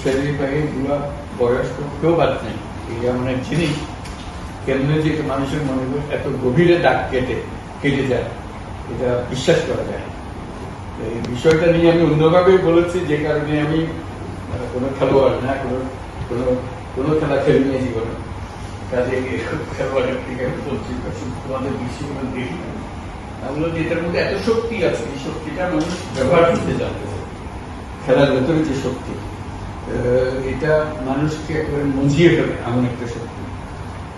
শরীর পায়ে গুলা বয়স্ক কেউ বাদ এই এমন এক জিনিস। কেমনে যে মানুষের মনে এত গভীরে দাগ কেটে কেটে যায়। এটা বিশ্বাস করা যায়। এই বিষয়টা নিয়ে আমি অন্যভাবে বলেছি, যে কারণে আমি কোনো খেলোয়াড় না, কোনো কোনো কোনো খেলা খেলি নিয়ে জীবনে। কাজে খেলোয়াড়ের থেকে আমি বলছি তোমাদের দৃশ্যগুলো দেখি। আমি যে এটার মধ্যে এত শক্তি আছে, এই শক্তিটা মানুষ ব্যবহার করতে জানতেছে খেলার ভেতরে যে শক্তি এটা মানুষকে একেবারে ফেলে, এমন একটা শক্তি।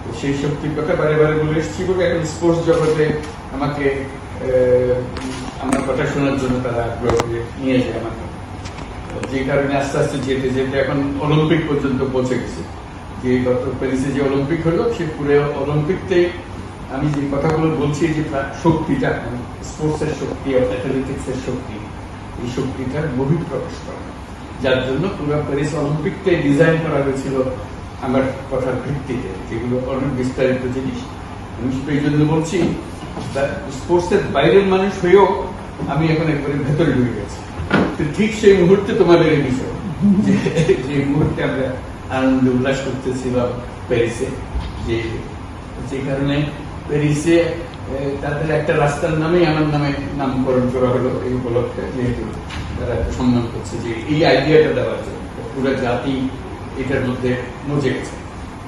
তো সেই শক্তির কথা বারে বারে বলে এসেছি বলে এখন স্পোর্টস জগতে আমাকে আমার কথা শোনার জন্য তারা আগ্রহ নিয়ে যায় আমাকে। যে কারণে আস্তে আস্তে যেতে যেতে এখন অলিম্পিক পর্যন্ত পৌঁছে গেছে। যে গত প্যারিসে যে অলিম্পিক হলো, সে পুরো অলিম্পিকতে আমি যে কথাগুলো বলছি যে শক্তিটা স্পোর্টসের শক্তি অ্যাথলেটিক্স এর শক্তি, এই শক্তিটার বহিঃপ্রকাশ করা। যার জন্য পুরো প্যারিস অলিম্পিকটাই ডিজাইন করা হয়েছিল আমার কথার ভিত্তিতে, যেগুলো অনেক বিস্তারিত জিনিস। আমি এই জন্য বলছি স্পোর্টসের বাইরের মানুষ হয়েও আমি এখন একবারে ভেতরে ঢুকে গেছি। ঠিক সেই মুহূর্তে তোমাদের এই যে মুহূর্তে আমরা আনন্দ উল্লাস করতেছিলাম প্যারিসে, যে যে কারণে প্যারিসে তাদের একটা রাস্তার নামেই আমার নামে নামকরণ করা হলো এই উপলক্ষে, যেহেতু তারা একটা সম্মান করছে যে এই আইডিয়াটা দেওয়ার জন্য পুরো জাতি এটার মধ্যে মজে গেছে।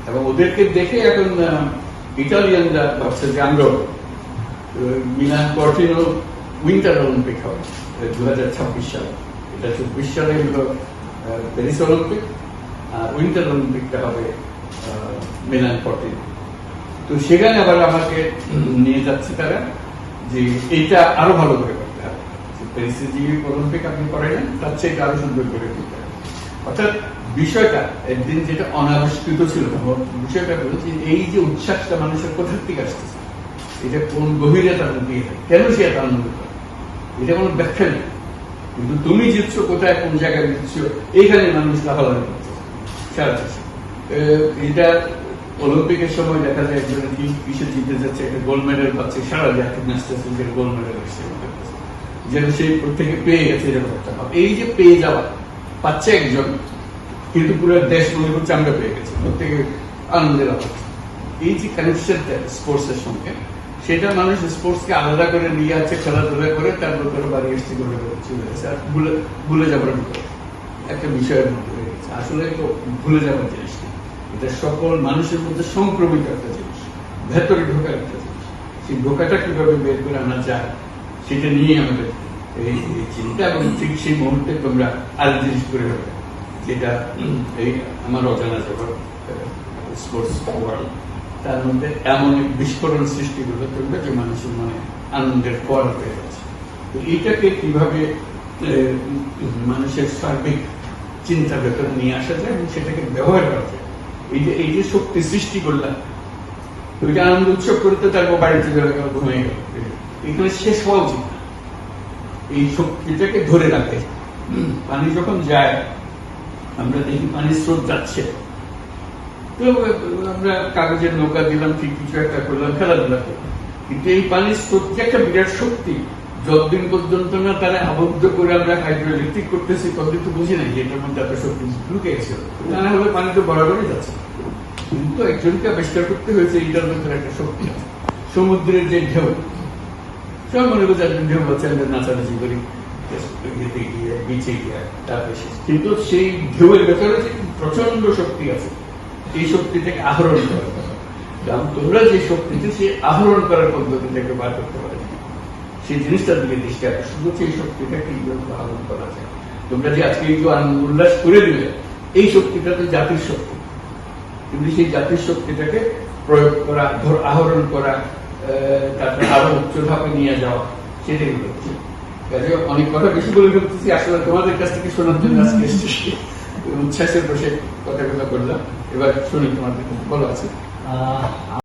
এবং ওদেরকে দেখে এখন ইটালিয়ানরা ভাবছে যে আমরাও মিলান কর্টিনো উইন্টার অলিম্পিক হবে দু হাজার ছাব্বিশ সালে। এটা চব্বিশ সালে হলো প্যারিস অলিম্পিক, আর উইন্টার অলিম্পিকটা হবে মিলান কর্টিনো। তো সেখানে আবার আমাকে নিয়ে যাচ্ছে তারা যে এইটা আরও ভালো করে করতে হবে। প্যারিসে যে অলিম্পিক আপনি করেন তার চেয়ে আরও সুন্দর করে করতে অর্থাৎ বিষয়টা, একদিন যেটা অনাবিষ্কৃত ছিল বিষয়টা হলো যে এই যে উচ্ছ্বাসটা মানুষের কোথার থেকে আসতেছে, এটা কোন গভীরতার মধ্যে থাকে কেন সে এত আনন্দ করে? এটা কোনো ব্যাখ্যা নেই। কিন্তু তুমি জিতছো কোথায়, কোন জায়গায় জিতছো, এইখানে মানুষ লাফালাফি করছে। সারা এটা অলিম্পিকের সময় দেখা যায় একজন কি কিসে জিতে যাচ্ছে? একটা গোল্ড মেডেল পাচ্ছে, সারা জাতি নাচতেছে যে গোল্ড মেডেল এসছে যেন সেই প্রত্যেকে পেয়ে গেছে এরকম একটা এই যে পেয়ে যাওয়া, পাচ্ছে একজন, কিন্তু পুরো দেশ মনে করছে আমরা পেয়ে গেছি। প্রত্যেকে আনন্দের হচ্ছে। এই যে কানেকশনটা স্পোর্টস এর সঙ্গে, সেটা মানুষ স্পোর্টস কে আলাদা করে নিয়ে আছে, খেলাধুলা করে, তারপর করে বাড়ি এসছে করে চলে গেছে। আর ভুলে ভুলে যাবার একটা বিষয়ের মধ্যে হয়ে গেছে। আসলে ভুলে যাবার জিনিস না। এটা সকল মানুষের মধ্যে সংক্রমিত একটা জিনিস, ভেতরে ঢোকার একটা জিনিস। সেই ঢোকাটা কীভাবে বের করে আনা যায়, সেটা নিয়ে আমাদের এই চিন্তা, এবং ঠিক সেই মুহূর্তে তোমরা আর জিনিস করে হবে, যেটা এই আমার অজানা জগৎ স্পোর্টস ওয়ার্ল্ড তার মধ্যে এমন এক বিস্ফোরণ সৃষ্টি করতে চলবে যে মানুষের মনে আনন্দের কর হয়ে গেছে। তো এইটাকে কীভাবে মানুষের সার্বিক চিন্তা ভেতরে নিয়ে আসা যায়, এবং সেটাকে ব্যবহার করা যায় এই যে এই যে শক্তি সৃষ্টি করলাম তো এটা আনন্দ উৎসব করতে বাড়িতে ঘুমিয়ে গেল? শেষ হওয়া উচিত এই শক্তিটাকে ধরে রাখে পানি যখন যায়, আমরা দেখি পানির স্রোত যাচ্ছে। তো, আমরা কাগজের নৌকা দিলাম, ঠিক কিছু একটা করলাম, খেলাধুলা করলাম। কিন্তু এই পানির স্রোত একটা বিরাট শক্তি। যতদিন পর্যন্ত না তারা আবদ্ধ করে আমরা হাইড্রো ইলেকট্রিক করতেছি, ততদিন তো বুঝি নাই এটার মধ্যে এত শক্তি ঢুকে গেছে। তা না হলে পানি তো বরাবরই যাচ্ছে। কিন্তু একজনকে আবিষ্কার করতে হয়েছে এইটার মধ্যে একটা শক্তি আছে। সমুদ্রের যে ঢেউ, সব মনে করছে একজন ঢেউ হচ্ছে আমরা নাচানাচি করি। বিচে গিয়ে তারপরে কিন্তু সেই ঢেউয়ের ভেতরে যে প্রচণ্ড শক্তি আছে, এই শক্তিটাকে আহরণ করা। এবং তোমরা যে শক্তিতে সেই আহরণ করার পদ্ধতিটাকে বার করতে পারে। সেই জিনিসটার দিকে দৃষ্টি আকর্ষণ করছে, এই শক্তিটাকে কীভাবে আহরণ করা যায়? তোমরা যে আজকে যে আনন্দ উল্লাস করে দিলে এই শক্তিটা তো জাতির শক্তি। কিন্তু সেই জাতির শক্তিটাকে প্রয়োগ করা, ধর, আহরণ করা তারপরে আরও উচ্চ ধাপে নিয়ে যাওয়া, সেটাই হচ্ছে। কাজে অনেক কথা বেশি বলে ফেলতেছি, আসলে তোমাদের কাছ থেকে শোনার জন্য আজকে এসেছি। উচ্ছ্বাসের বসে কথাগুলো বললাম। এবার শুনি তোমাদের বলো আছে আহ